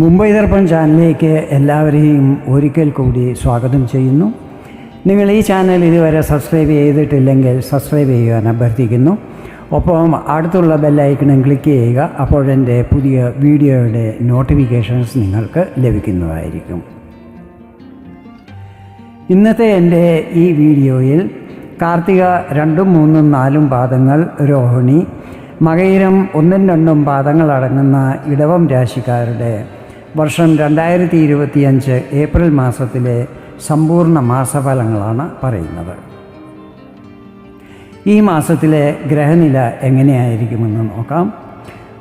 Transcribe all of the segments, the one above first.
മുംബൈ ദർപ്പൺ ചാനലിലേക്ക് എല്ലാവരെയും ഒരിക്കൽ കൂടി സ്വാഗതം ചെയ്യുന്നു. നിങ്ങൾ ഈ ചാനൽ ഇതുവരെ സബ്സ്ക്രൈബ് ചെയ്തിട്ടില്ലെങ്കിൽ സബ്സ്ക്രൈബ് ചെയ്യുവാൻ അഭ്യർത്ഥിക്കുന്നു. ഒപ്പം അടുത്തുള്ള ബെല്ലൈക്കണും ക്ലിക്ക് ചെയ്യുക അപ്പോഴെന്റെ പുതിയ വീഡിയോയുടെ നോട്ടിഫിക്കേഷൻസ് നിങ്ങൾക്ക് ലഭിക്കുന്നതായിരിക്കും. ഇന്നത്തെ എന്റെ ഈ വീഡിയോയിൽ കാർത്തിക രണ്ടും മൂന്നും നാലും പാദങ്ങൾ രോഹിണി മകയിരം ഒന്നും രണ്ടും പാദങ്ങളടങ്ങുന്ന ഇടവം രാശിക്കാരുടെ വർഷം രണ്ടായിരത്തി ഇരുപത്തിയഞ്ച് ഏപ്രിൽ മാസത്തിലെ സമ്പൂർണ മാസഫലങ്ങളാണ് പറയുന്നത്. ഈ മാസത്തിലെ ഗ്രഹനില എങ്ങനെയായിരിക്കുമെന്ന് നോക്കാം.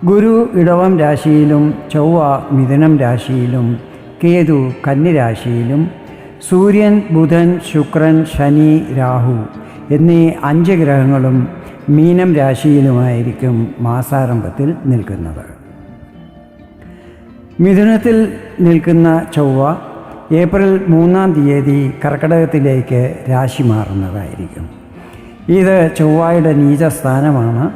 ഗുരു ഇടവം രാശിയിലും ചൊവ്വ മിഥുനം രാശിയിലും കേതു കന്നിരാശിയിലും സൂര്യൻ ബുധൻ ശുക്രൻ ശനി രാഹു എന്നീ അഞ്ച് ഗ്രഹങ്ങളും മീനം രാശിയിലുമായിരിക്കും മാസാരംഭത്തിൽ നിൽക്കുന്നത്. മിഥുനത്തിൽ നിൽക്കുന്ന ചൊവ്വ ഏപ്രിൽ മൂന്നാം തീയതി കർക്കടകത്തിലേക്ക് രാശി മാറുന്നതായിരിക്കും. ഇത് ചൊവ്വയുടെ നീചസ്ഥാനമാണ്.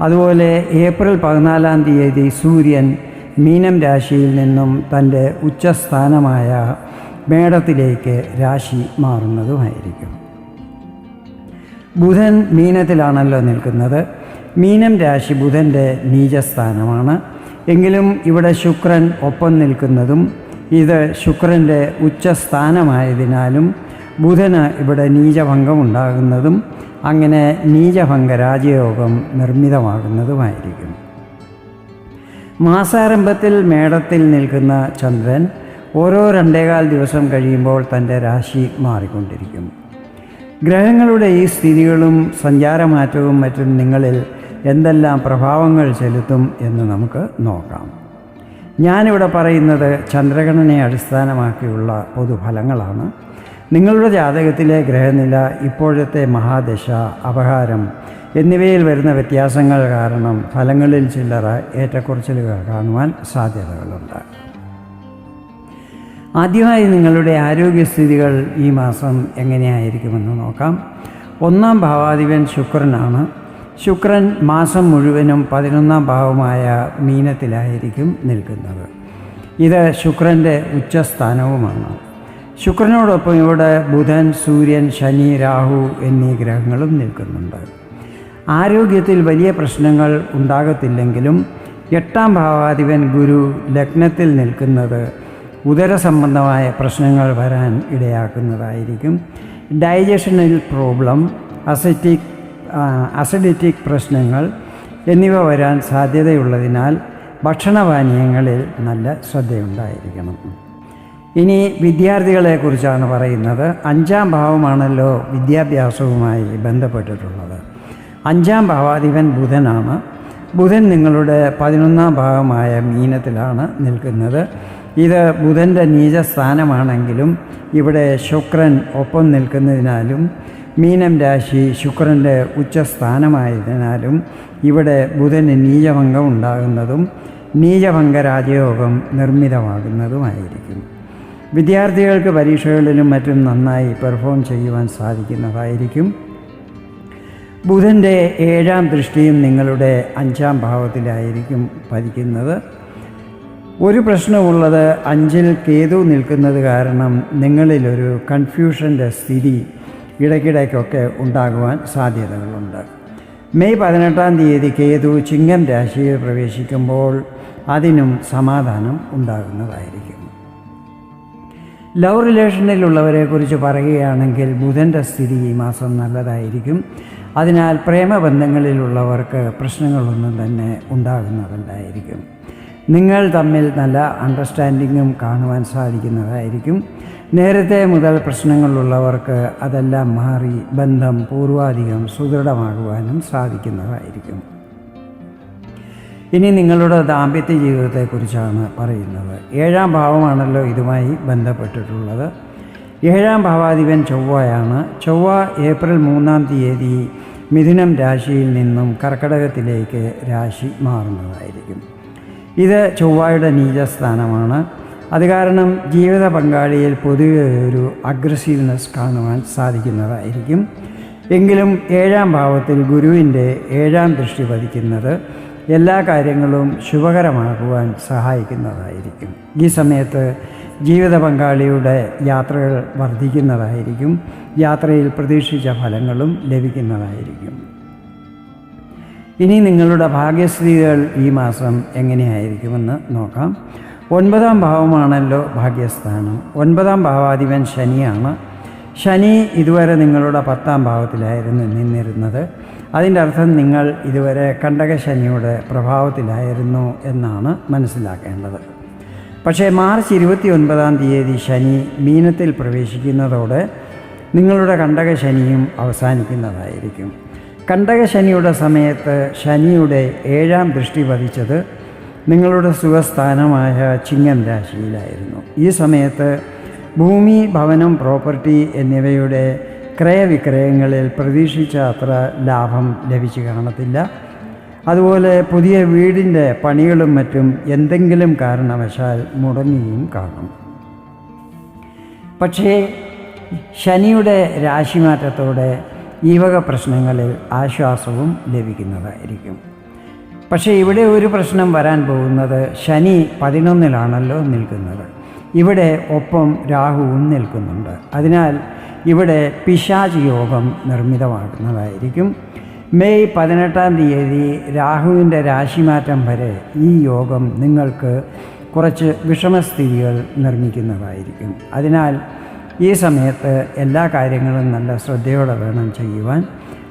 അതുപോലെ ഏപ്രിൽ പതിനാലാം തീയതി സൂര്യൻ മീനം രാശിയിൽ നിന്നും തന്റെ ഉച്ചസ്ഥാനമായ മേടത്തിലേക്ക് രാശി മാറുന്നതുമായിരിക്കും. ബുധൻ മീനത്തിലാണല്ലോ നിൽക്കുന്നത്. മീനം രാശി ബുധന്റെ നീചസ്ഥാനമാണ്. എങ്കിലും ഇവിടെ ശുക്രൻ ഒപ്പം നിൽക്കുന്നതും ഇത് ശുക്രന്റെ ഉച്ചസ്ഥാനമായതിനാലും ബുധന് ഇവിടെ നീചഭംഗമുണ്ടാകുന്നതും അങ്ങനെ നീചഭംഗ രാജയോഗം നിർമ്മിതമാകുന്നതുമായിരിക്കും. മാസാരംഭത്തിൽ മേടത്തിൽ നിൽക്കുന്ന ചന്ദ്രൻ ഓരോ രണ്ടേകാൽ ദിവസം കഴിയുമ്പോൾ തന്റെ രാശി മാറിക്കൊണ്ടിരിക്കും. ഗ്രഹങ്ങളുടെ ഈ സ്ഥിതികളും സഞ്ചാരമാറ്റവും മറ്റും നിങ്ങളിൽ എന്തെല്ലാം പ്രഭാവങ്ങൾ ചെലുത്തും എന്ന് നമുക്ക് നോക്കാം. ഞാനിവിടെ പറയുന്നത് ചന്ദ്രഗണനയെ അടിസ്ഥാനമാക്കിയുള്ള പൊതുഫലങ്ങളാണ്. നിങ്ങളുടെ ജാതകത്തിലെ ഗ്രഹനില ഇപ്പോഴത്തെ മഹാദശ അപഹാരം എന്നിവയിൽ വരുന്ന വ്യത്യാസങ്ങൾ കാരണം ഫലങ്ങളിൽ ചില്ലറ ഏറ്റക്കുറച്ചിലുകൾ കാണുവാൻ സാധ്യതകളുണ്ട്. ആദ്യമായി നിങ്ങളുടെ ആരോഗ്യസ്ഥിതികൾ ഈ മാസം എങ്ങനെയായിരിക്കുമെന്ന് നോക്കാം. ഒന്നാം ഭാവാധിപൻ ശുക്രനാണ്. ശുക്രൻ മാസം മുഴുവനും പതിനൊന്നാം ഭാവമായ മീനത്തിലായിരിക്കും നിൽക്കുന്നത്. ഇത് ശുക്രന്റെ ഉച്ചസ്ഥാനവുമാണ്. ശുക്രനോടൊപ്പം ഇവിടെ ബുധൻ സൂര്യൻ ശനി രാഹു എന്നീ ഗ്രഹങ്ങളും നിൽക്കുന്നുണ്ട്. ആരോഗ്യത്തിൽ വലിയ പ്രശ്നങ്ങൾ ഉണ്ടാകത്തില്ലെങ്കിലും എട്ടാം ഭാവാധിപൻ ഗുരു ലഗ്നത്തിൽ നിൽക്കുന്നത് ഉദര സംബന്ധമായ പ്രശ്നങ്ങൾ വരാൻ ഇടയാക്കുന്നതായിരിക്കും. ഡൈജഷനിൽ പ്രോബ്ലം അസറ്റിക് അസിഡിറ്റിക് പ്രശ്നങ്ങൾ എന്നിവ വരാൻ സാധ്യതയുള്ളതിനാൽ ഭക്ഷണപാനീയങ്ങളിൽ നല്ല ശ്രദ്ധയുണ്ടായിരിക്കണം. ഇനി വിദ്യാർത്ഥികളെക്കുറിച്ചാണ് പറയുന്നത്. അഞ്ചാം ഭാവമാണല്ലോ വിദ്യാഭ്യാസവുമായി ബന്ധപ്പെട്ടിട്ടുള്ളത്. അഞ്ചാം ഭാവാധിപൻ ബുധനാണ്. ബുധൻ നിങ്ങളുടെ പതിനൊന്നാം ഭാവമായ മീനത്തിലാണ് നിൽക്കുന്നത്. ഇത് ബുധന്റെ നീചസ്ഥാനമാണെങ്കിലും ഇവിടെ ശുക്രൻ ഒപ്പം നിൽക്കുന്നതിനാലും മീനം രാശി ശുക്രന്റെ ഉച്ചസ്ഥാനമായതിനാലും ഇവിടെ ബുധന് നീചഭംഗം ഉണ്ടാകുന്നതും നീചഭംഗ രാജയോഗം നിർമ്മിതമാകുന്നതുമായിരിക്കും. വിദ്യാർത്ഥികൾക്ക് പരീക്ഷകളിലും മറ്റും നന്നായി പെർഫോം ചെയ്യുവാൻ സാധിക്കുന്നതായിരിക്കും. ബുധന്റെ ഏഴാം ദൃഷ്ടിയും നിങ്ങളുടെ അഞ്ചാം ഭാവത്തിലായിരിക്കും പതിക്കുന്നത്. ഒരു പ്രശ്നമുള്ളത് അഞ്ചിൽ കേതു നിൽക്കുന്നത് കാരണം നിങ്ങളിലൊരു കൺഫ്യൂഷന്റെ സ്ഥിതി ഇടയ്ക്കിടയ്ക്കൊക്കെ ഉണ്ടാകുവാൻ സാധ്യതകളുണ്ട്. മെയ് പതിനെട്ടാം തീയതി കേതു ചിങ്ങം രാശിയിൽ പ്രവേശിക്കുമ്പോൾ അതിനും സമാധാനം ഉണ്ടാകുന്നതായിരിക്കും. ലവ് റിലേഷനിലുള്ളവരെക്കുറിച്ച് പറയുകയാണെങ്കിൽ ബുധന്റെ സ്ഥിതി ഈ മാസം നല്ലതായിരിക്കും. അതിനാൽ പ്രേമബന്ധങ്ങളിലുള്ളവർക്ക് പ്രശ്നങ്ങളൊന്നും തന്നെ ഉണ്ടാകുന്നതല്ലായിരിക്കും. നിങ്ങൾ തമ്മിൽ നല്ല അണ്ടർസ്റ്റാൻഡിങ്ങും കാണുവാൻ സാധിക്കുന്നതായിരിക്കും. നേരത്തെ മുതൽ പ്രശ്നങ്ങളുള്ളവർക്ക് അതെല്ലാം മാറി ബന്ധം പൂർവാധികം സുദൃഢമാകുവാനും സാധിക്കുന്നതായിരിക്കും. ഇനി നിങ്ങളുടെ ദാമ്പത്യ ജീവിതത്തെക്കുറിച്ചാണ് പറയുന്നത്. ഏഴാം ഭാവമാണല്ലോ ഇതുമായി ബന്ധപ്പെട്ടിട്ടുള്ളത്. ഏഴാം ഭാവാധിപൻ ചൊവ്വയാണ്. ചൊവ്വ ഏപ്രിൽ മൂന്നാം തീയതി മിഥുനം രാശിയിൽ നിന്നും കർക്കടകത്തിലേക്ക് രാശി മാറുന്നതായിരിക്കും. ഇത് ചൊവ്വയുടെ നീചസ്ഥാനമാണ്. അത് കാരണം ജീവിത പങ്കാളിയിൽ പൊതുവെ ഒരു അഗ്രസീവ്നെസ് കാണുവാൻ സാധിക്കുന്നതായിരിക്കും. എങ്കിലും ഏഴാം ഭാവത്തിൽ ഗുരുവിന്റെ ഏഴാം ദൃഷ്ടി പതിക്കുന്നത് എല്ലാ കാര്യങ്ങളും ശുഭകരമാകുവാൻ സഹായിക്കുന്നതായിരിക്കും. ഈ സമയത്ത് ജീവിത പങ്കാളിയുടെ യാത്രകൾ വർദ്ധിക്കുന്നതായിരിക്കും. യാത്രയിൽ പ്രതീക്ഷിച്ച ഫലങ്ങളും ലഭിക്കുന്നതായിരിക്കും. ഇനി നിങ്ങളുടെ ഭാഗ്യസ്ഥിതികൾ ഈ മാസം എങ്ങനെയായിരിക്കുമെന്ന് നോക്കാം. ഒൻപതാം ഭാവമാണല്ലോ ഭാഗ്യസ്ഥാനം. ഒൻപതാം ഭാവാധിപൻ ശനിയാണ്. ശനി ഇതുവരെ നിങ്ങളുടെ പത്താം ഭാവത്തിലായിരുന്നു നിന്നിരുന്നത്. അതിന്റെ അർത്ഥം നിങ്ങൾ ഇതുവരെ കണ്ടക ശനിയുടെ പ്രഭാവത്തിലായിരുന്നു എന്നാണ് മനസ്സിലാക്കേണ്ടത്. പക്ഷേ മാർച്ച് ഇരുപത്തി ഒൻപതാം തീയതി ശനി മീനത്തിൽ പ്രവേശിക്കുന്നതോടെ നിങ്ങളുടെ കണ്ടക ശനിയും അവസാനിക്കുന്നതായിരിക്കും. കണ്ടക ശനിയുടെ സമയത്ത് ശനിയുടെ ഏഴാം ദൃഷ്ടി പതിച്ചത് നിങ്ങളുടെ സുഖസ്ഥാനമായ ചിങ്ങൻ രാശിയിലായിരുന്നു. ഈ സമയത്ത് ഭൂമി ഭവനം പ്രോപ്പർട്ടി എന്നിവയുടെ ക്രയവിക്രയങ്ങളിൽ പ്രതീക്ഷിച്ച അത്ര ലാഭം ലഭിച്ചു കാണത്തില്ല. അതുപോലെ പുതിയ വീടിന്റെ പണികളും മറ്റും എന്തെങ്കിലും കാരണവശാൽ മുടങ്ങിയും കാണും. പക്ഷേ ശനിയുടെ രാശിമാറ്റത്തോടെ ഈ വക പ്രശ്നങ്ങളിൽ ആശ്വാസവും ലഭിക്കുന്നതായിരിക്കും. പക്ഷേ ഇവിടെ ഒരു പ്രശ്നം വരാൻ പോകുന്നത് ശനി പതിനൊന്നിലാണല്ലോ നിൽക്കുന്നത്. ഇവിടെ ഒപ്പം രാഹുവും നിൽക്കുന്നുണ്ട്. അതിനാൽ ഇവിടെ പിശാച് യോഗം നിർമ്മിതമാകുന്നതായിരിക്കും മെയ് പതിനെട്ടാം തീയതി രാഹുവിന്റെ രാശിമാറ്റം വരെ ഈ യോഗം നിങ്ങൾക്ക് കുറച്ച് വിഷമസ്ഥിതികൾ നിർമ്മിക്കുന്നതായിരിക്കും. അതിനാൽ ഈ സമയത്ത് എല്ലാ കാര്യങ്ങളും നല്ല ശ്രദ്ധയോടെ വേണം ചെയ്യുവാൻ.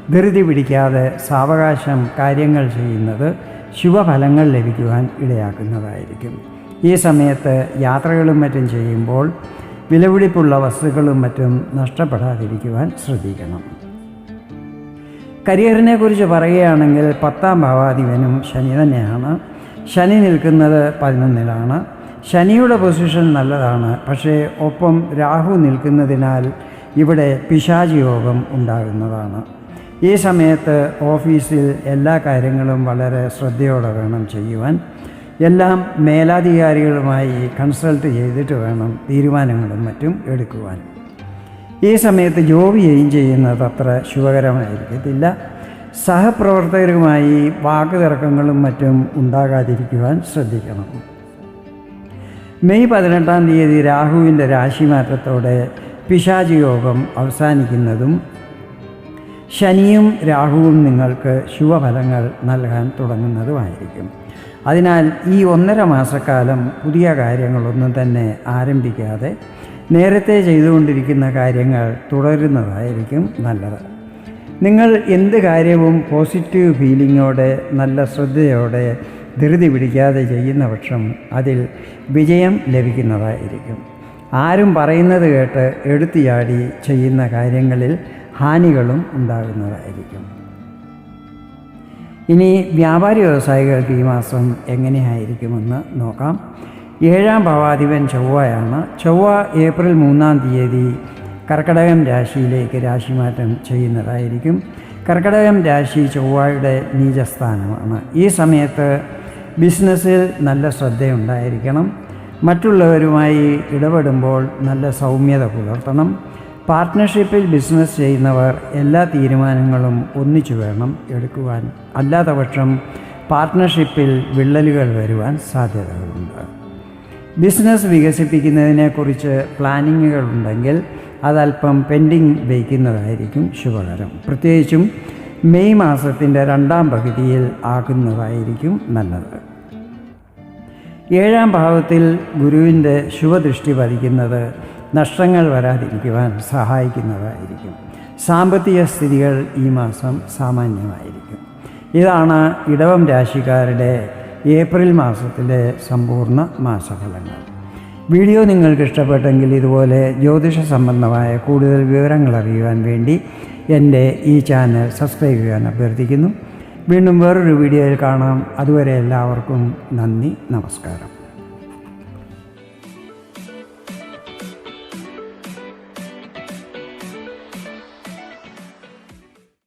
ധൃതി പിടിക്കാതെ സാവകാശം കാര്യങ്ങൾ ചെയ്യുന്നത് ശുഭഫലങ്ങൾ ലഭിക്കുവാൻ ഇടയാക്കുന്നതായിരിക്കും. ഈ സമയത്ത് യാത്രകളും മറ്റും ചെയ്യുമ്പോൾ വിലപിടിപ്പുള്ള വസ്തുക്കളും മറ്റും നഷ്ടപ്പെടാതിരിക്കുവാൻ ശ്രദ്ധിക്കണം. കരിയറിനെ കുറിച്ച് പറയുകയാണെങ്കിൽ പത്താം ഭാവാധിപനും ശനി തന്നെയാണ്. ശനി നിൽക്കുന്നത് പതിനൊന്നിലാണ്. ശനിയുടെ പൊസിഷൻ നല്ലതാണ്. പക്ഷേ ഒപ്പം രാഹു നിൽക്കുന്നതിനാൽ ഇവിടെ പിശാചി യോഗം ഉണ്ടാകുന്നതാണ്. ഈ സമയത്ത് ഓഫീസിൽ എല്ലാ കാര്യങ്ങളും വളരെ ശ്രദ്ധയോടെ വേണം ചെയ്യുവാൻ. എല്ലാം മേലാധികാരികളുമായി കൺസൾട്ട് ചെയ്തിട്ട് വേണം തീരുമാനങ്ങളും മറ്റും എടുക്കുവാൻ. ഈ സമയത്ത് ജോബ് ചെയ്യും ചെയ്യുന്നത് അത്ര ശുഭകരമായിരിക്കത്തില്ല. സഹപ്രവർത്തകരുമായി വാക്കുതർക്കങ്ങളും മറ്റും ഉണ്ടാകാതിരിക്കുവാൻ ശ്രദ്ധിക്കണം. മെയ് പതിനെട്ടാം തീയതി രാഹുവിന്റെ രാശിമാറ്റത്തോടെ പിശാചി യോഗം അവസാനിക്കുന്നതും ശനിയും രാഹുവും നിങ്ങൾക്ക് ശുഭഫലങ്ങൾ നൽകാൻ തുടങ്ങുന്നതുമായിരിക്കും. അതിനാൽ ഈ ഒന്നര മാസക്കാലം പുതിയ കാര്യങ്ങളൊന്നും തന്നെ ആരംഭിക്കാതെ നേരത്തെ ചെയ്തുകൊണ്ടിരിക്കുന്ന കാര്യങ്ങൾ തുടരുന്നതായിരിക്കും നല്ലത്. നിങ്ങൾ എന്ത് കാര്യവും പോസിറ്റീവ് ഫീലിങ്ങോടെ നല്ല ശ്രദ്ധയോടെ ധൃതി പിടിക്കാതെ ചെയ്യുന്ന പക്ഷം അതിൽ വിജയം ലഭിക്കുന്നതായിരിക്കും. ആരും പറയുന്നത് കേട്ട് എടുത്തിയാടി ചെയ്യുന്ന കാര്യങ്ങളിൽ ഹാനികളും ഉണ്ടാകുന്നതായിരിക്കും ഇനി വ്യാപാരി വ്യവസായികൾക്ക് ഈ മാസം എങ്ങനെയായിരിക്കുമെന്ന് നോക്കാം. ഏഴാം ഭാവാധിപൻ ചൊവ്വയാണ്. ചൊവ്വ ഏപ്രിൽ മൂന്നാം തീയതി കർക്കടകം രാശിയിലേക്ക് രാശിമാറ്റം ചെയ്യുന്നതായിരിക്കും. കർക്കടകം രാശി ചൊവ്വയുടെ നീചസ്ഥാനമാണ്. ഈ സമയത്ത് ബിസിനസ്സിൽ നല്ല ശ്രദ്ധയുണ്ടായിരിക്കണം. മറ്റുള്ളവരുമായി ഇടപെടുമ്പോൾ നല്ല സൗമ്യത പുലർത്തണം. പാർട്ട്ണർഷിപ്പിൽ ബിസിനസ് ചെയ്യുന്നവർ എല്ലാ തീരുമാനങ്ങളും ഒന്നിച്ചു വേണം എടുക്കുവാൻ. അല്ലാത്തപക്ഷം പാർട്ട്ണർഷിപ്പിൽ വിള്ളലുകൾ വരുവാൻ സാധ്യതകളുണ്ട്. ബിസിനസ് വികസിപ്പിക്കുന്നതിനെക്കുറിച്ച് പ്ലാനിങ്ങുകൾ ഉണ്ടെങ്കിൽ അതല്പം പെൻഡിങ് വയ്ക്കുന്നതായിരിക്കും ശുഭകരം. പ്രത്യേകിച്ചും മെയ് മാസത്തിന്റെ രണ്ടാം പകുതിയിൽ ആകുന്നതായിരിക്കും നല്ലത്. ഏഴാം ഭാവത്തിൽ ഗുരുവിന്റെ ശുഭദൃഷ്ടി പതിക്കുന്നത് നഷ്ടങ്ങൾ വരാതിരിക്കുവാൻ സഹായിക്കുന്നതായിരിക്കും. സാമ്പത്തിക സ്ഥിതികൾ ഈ മാസം സാമാന്യമായിരിക്കും. ഇതാണ് ഇടവം രാശിക്കാരുടെ ഏപ്രിൽ മാസത്തിലെ സമ്പൂർണ മാസഫലങ്ങൾ. വീഡിയോ നിങ്ങൾക്ക് ഇഷ്ടപ്പെട്ടെങ്കിൽ ഇതുപോലെ ജ്യോതിഷ സംബന്ധമായ കൂടുതൽ വിവരങ്ങൾ അറിയുവാൻ വേണ്ടി എന്റെ ഈ ചാനൽ സബ്സ്ക്രൈബ് ചെയ്യാൻ അഭ്യർത്ഥിക്കുന്നു. വീണ്ടും വേറൊരു വീഡിയോയിൽ കാണാം. അതുവരെ എല്ലാവർക്കും നന്ദി നമസ്കാരം.